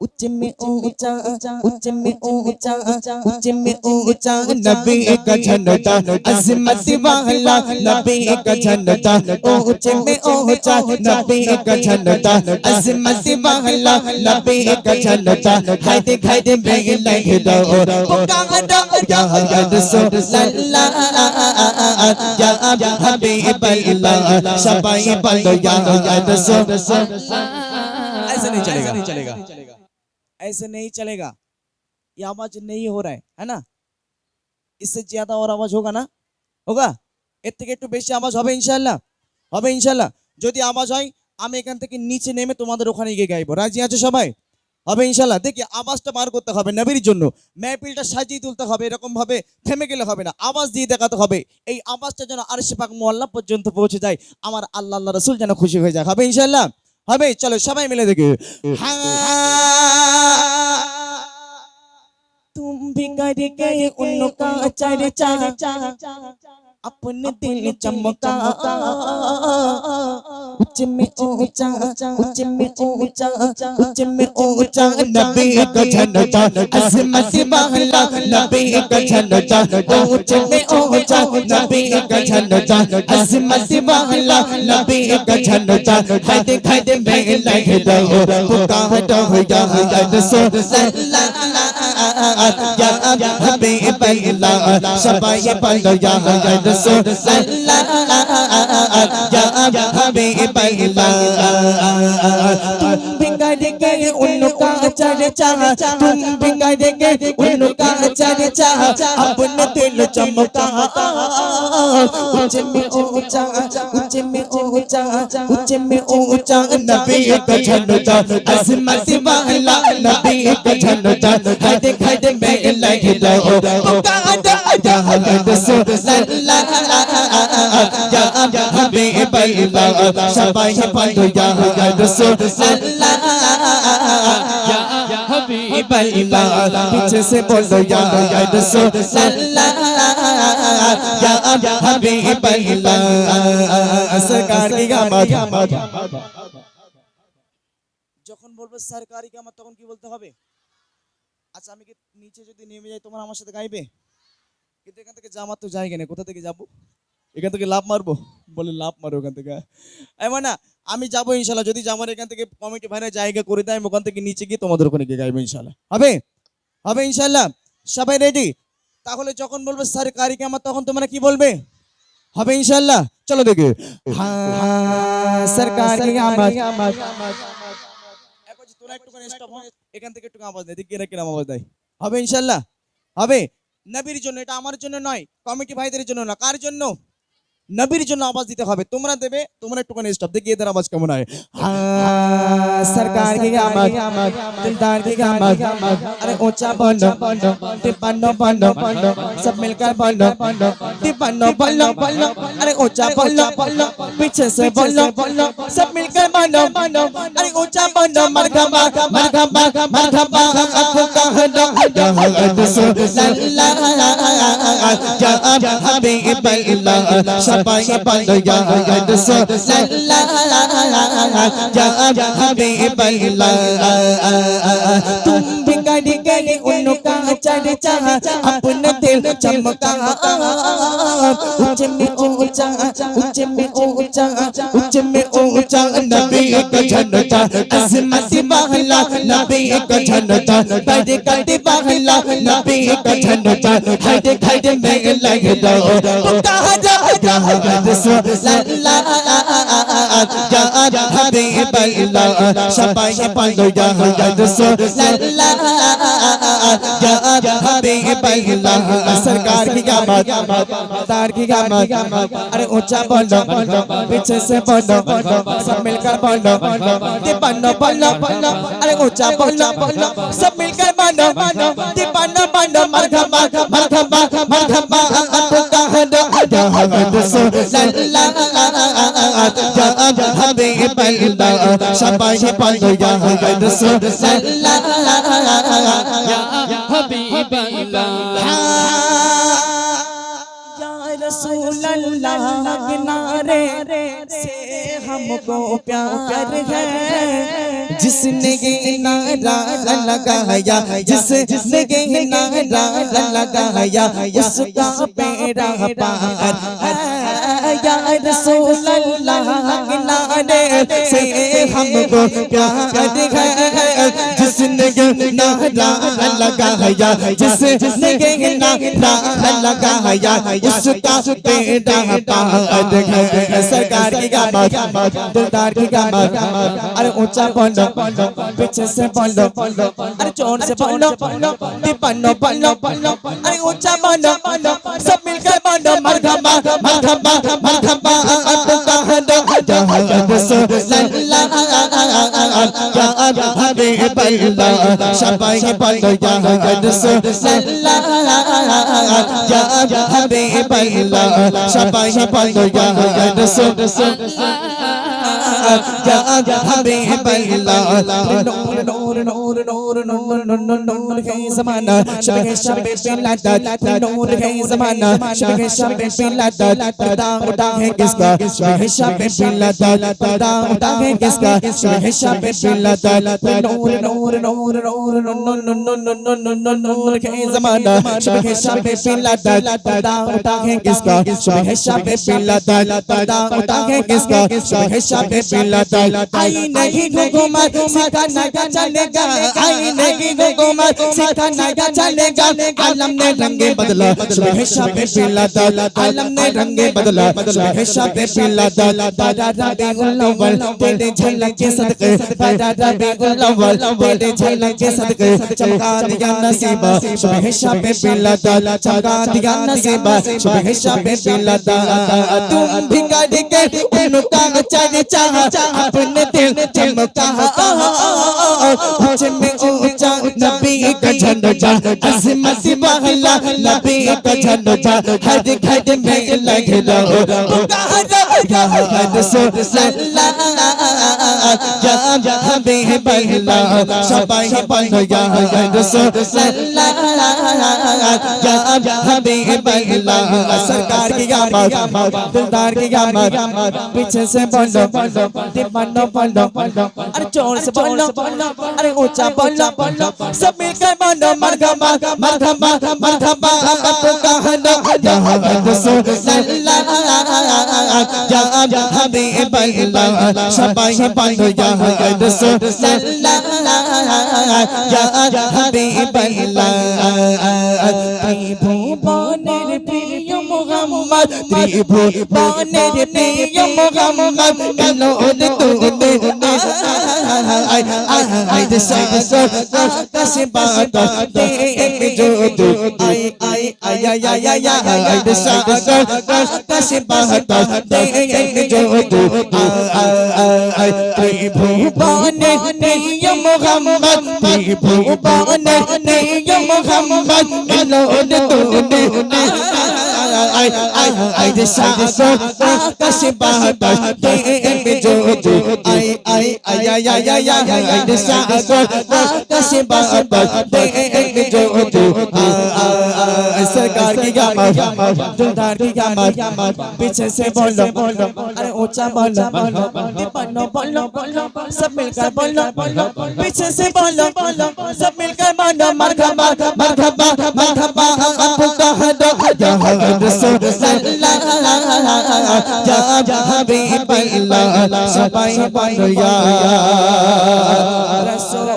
उच्च में ऊंचा उच्च में ऊंचा उच्च में ऊंचा नबी का झंडा अजमत वाला नबी का झंडा ऊंच में ऊंचा नबी का झंडा अजमत वाला नबी का झंडा हाय दे हाय दे बेग लग दो पुकारो या रसूल अल्लाह या हबीब अल्लाह शबाई बंदो या रसूल ऐसे नहीं चलेगा नहीं चलेगा ऐसे नहीं चलेगा ये आवाज नहीं हो रहा है है ना इससे ज्यादा और आवाज होगा ना होगा এর থেকে একটু বেশি আওয়াজ হবে ইনশাআল্লাহ হবে ইনশাআল্লাহ যদি আওয়াজ হয় আমি এখান থেকে নিচে নেমে তোমাদের ওখানে গিয়ে গাইবো রাজি আছে সবাই হবে ইনশাআল্লাহ দেখি আওয়াজটা বার করতে হবে নবীর জন্য মেহফিলটা সাজিয়ে তুলতে হবে এরকম ভাবে থেমে গেলে হবে না আওয়াজ দিয়ে দেখাতে হবে এই আওয়াজটা যেন আরশে পাক মোয়াল্লা পর্যন্ত পৌঁছে যায় আমার আল্লাহ আল্লাহ রসুল যেন খুশি হয়ে যায় হবে ইনশাআল্লাহ হবে চলো সবাই মিলে দেখি तुम बिगड़ गए उनका चर्चा अपने दिल चमका उच्च में ऊंचा उच्च में ऊंचा उच्च में ऊंचा नबी का झंडा अजमत वाला नबी का झंडा उच्च में ऊंचा नबी का झंडा अजमत वाला नबी का झंडा हाय दे हाय दे मैं लग दो पुकारो या रसूल अल्लाह या हबीब अल्लाह शबाई बंदो या रसूल तुम बिगड़ गए उनका चर्चा तुम बिगड़ गए उनका चर्चा अपने दिल चमका उच्च में ऊंचा उच्च में ऊंचा उच्च में ऊंचा नबी का झंडा अजमत वाला नबी का झंडा खाते खाते मैं लग दो पुकारा या रसूल अल्लाह या हबीब अल्लाह शबाई बंदो या रसूल अल्लाह हबीब अल्लाह पीछे से बोलो या रसूल अल्लाह या हबीब अल्लाह सरकार की आमद যখন বলবো সরকারি কামাত তখন কি বলতে হবে আচ্ছা আমি কি নিচে যদি নেমে যাই তোমার আমার সাথে গাইবে কিন্তু এখান থেকে জামার তো জায়গা নেই কোথা থেকে যাবো এখান থেকে লাভ মারবো বলে লাভ মারো ওখান থেকে এমন না আমি যাব ইনশাল্লাহ। যদি আমার এখান থেকে কমিটি ভাইরা জায়গা করে দেয় আমি ওখান থেকে নিচে গিয়ে তোমাদের ওখানে গিয়ে গাইবো ইনশাল্লাহ। হবে? হবে ইনশাল্লাহ? সবাই রেডি তাহলে যখন বলবে সরকারি আমার? তখন তোমরা কি বলবে? হবে ইনশাল্লাহ? চলো দেখে। এখান থেকে একটু আওয়াজ দেয়। এরা কিরম আওয়াজ দেয়। হবে ইনশাল্লাহ? হবে? নবীর জন্য এটা আমার জন্য নয় কমিটি ভাইদের জন্য না কার জন্য? নবীর জন্য আওয়াজ দিতে হবে তোমরা দেবে তোমরা একটুখানি স্টপ দেখি এদের আওয়াজ কেমন হয় সরকার কি গামত দিলদার কি গামত আরে ওচা বন তিপান্ন বন সব মিলকর বন তিপান্ন বন আরে ওচা বন পিছে से বন সব মিলকর বন আরে ওচা বন মরগাবা মরগাবা মরগাবা আকু কাহ দো দহ দসু হাবিবাল্লাহ সবাই বলো ইয়া রাসূলুল্লাহ ইয়া হাবিবাল্লাহ তুম ভিখারি করে উনকা চর্চা আপন দিল চমকা উচ্চ উচ্চ উচ্চ ऊंचा नबी का झंडा अजमत वाला नबी का झंडा बड़े कटे वाला नबी का झंडा हाय हाय मैं लग दो पुकारा या रसूल अल्लाह या हबीब अल्लाह शबाई बंदो या रसूल अल्लाह देंगे पहला सरकार की गामत सरकार की गामत अरे ऊँचा बोलो पीछे से बोलो सब मिलकर बोलो दीपानो बोलो अरे ऊँचा बोलो सब मिलकर बोलो दीपानो बोलो मरखबा मरखबा मरखबा अतुका हदो अदा हद सो लल्ला जा हमें पहला शबाही पालो या हद सो लल्ला হাবিবা رسول اللہ کے نعرے سے ہم کو پیار ہے جس نے یہ نعرہ لگایا جس نے یہ نعرہ لگایا اس کا پیرا پار یا رسول اللہ کے نعرے سے ہم کو پیار ہے नारा लगाया जिसने ये नारा लगाया उसका बेड़ा पार है सरकार की गामत दिलदार की गामत अरे ऊंचा बोलो पीछे से बोलो अरे जोर से बोलो दीपनो बोलो अरे ऊंचा बोलो सब मिलकर बोलो मरहबा मरहबा मरहबा প্রাণ হবে পাল্লা সবাই বলো জাহান সাল্লাল্লাহ প্রাণ হবে পাল্লা সবাই বলো জাহান সাল্লাল্লাহ প্রাণ হবে পাল্লা नूर नूर नूर नूर नूर नूर नूर है जमाना शबे शबे बिलादा नूर है जमाना शबे शबे बिलादा पर्दा उठा है किसका शबे शबे बिलादा पर्दा उठा है किसका शबे शबे बिलादा नूर नूर नूर नूर नूर नूर नूर नूर है जमाना शबे शबे बिलादा पर्दा उठा है किसका शबे शबे बिलादा पर्दा उठा है किसका शबे शबे बिलादा आई नहीं हुकूमत सिखाना क्या चलेगा आई नहीं हुकूमत सिखाना क्या चलेगा आलम ने रंगे बदला सुबह शाबे बिलादा आलम ने रंगे बदला सुबह शाबे बिलादा बारा रबीउल अव्वल तेरे झलक के सदके बारा रबीउल अव्वल तेरे झलक के सदके चमका दिया नसीबा सुबह शाबे बिलादा चमका दिया नसीबा सुबह शाबे बिलादा तुम भिंगा के उनका चाहे चर्चा अपने दिल चमका हुस्न ऊंचा नबी का झंडा अजमत बहला नबी का झंडा हर घर में लगलो मोहम्मद सल्लल्लाहु जा हमें बहला सबाई बहला सल्लल्लाहु जा हमें बहला सरकार की गामत दिलदार की गामत पीछे से बोलो बनो बोलो अरे चोर से बोलो अरे ऊँचा बोलो सब मिलकर बोलो मरघमा मरघमा मरघमा बप्पू का हलो जहाँ हमें बल्ला सबाई बोलो जहाँ दसो लल्ला हमें बल्ला মোহাম্মদ ত্রিভুবনের প্রিয় মোহাম্মদ এলো তুনে আই আই আই সাগর আকাশে বাতাস দেখ যদু আই আই আই আই আই আই আই সাগর আকাশে বাতাস দেখ যদু আই ত্রিভুবনের প্রিয় মোহাম্মদ ত্রিভুবনের প্রিয় মোহাম্মদ এলো আয় আয় আয় রে সাগর আকাশ বাতাস দেখবে জ্যোতি আয় আয় আয় আয় আয় আয় আয় রে সাগর আকাশ বাতাস দেখবে জ্যোতি सरकार की गामत दिलदार की गामत पीछे से बोलो अरे ऊंचा बोलो दीवानो बोलो सब मिलकर बोलो पीछे से बोलो सब मिलकर बोलो मरहबा मरहबा मरहबा आपको कहा दो या रसूलल्लाह या हबीब अल्लाह सबाई बोलो या रसूलल्लाह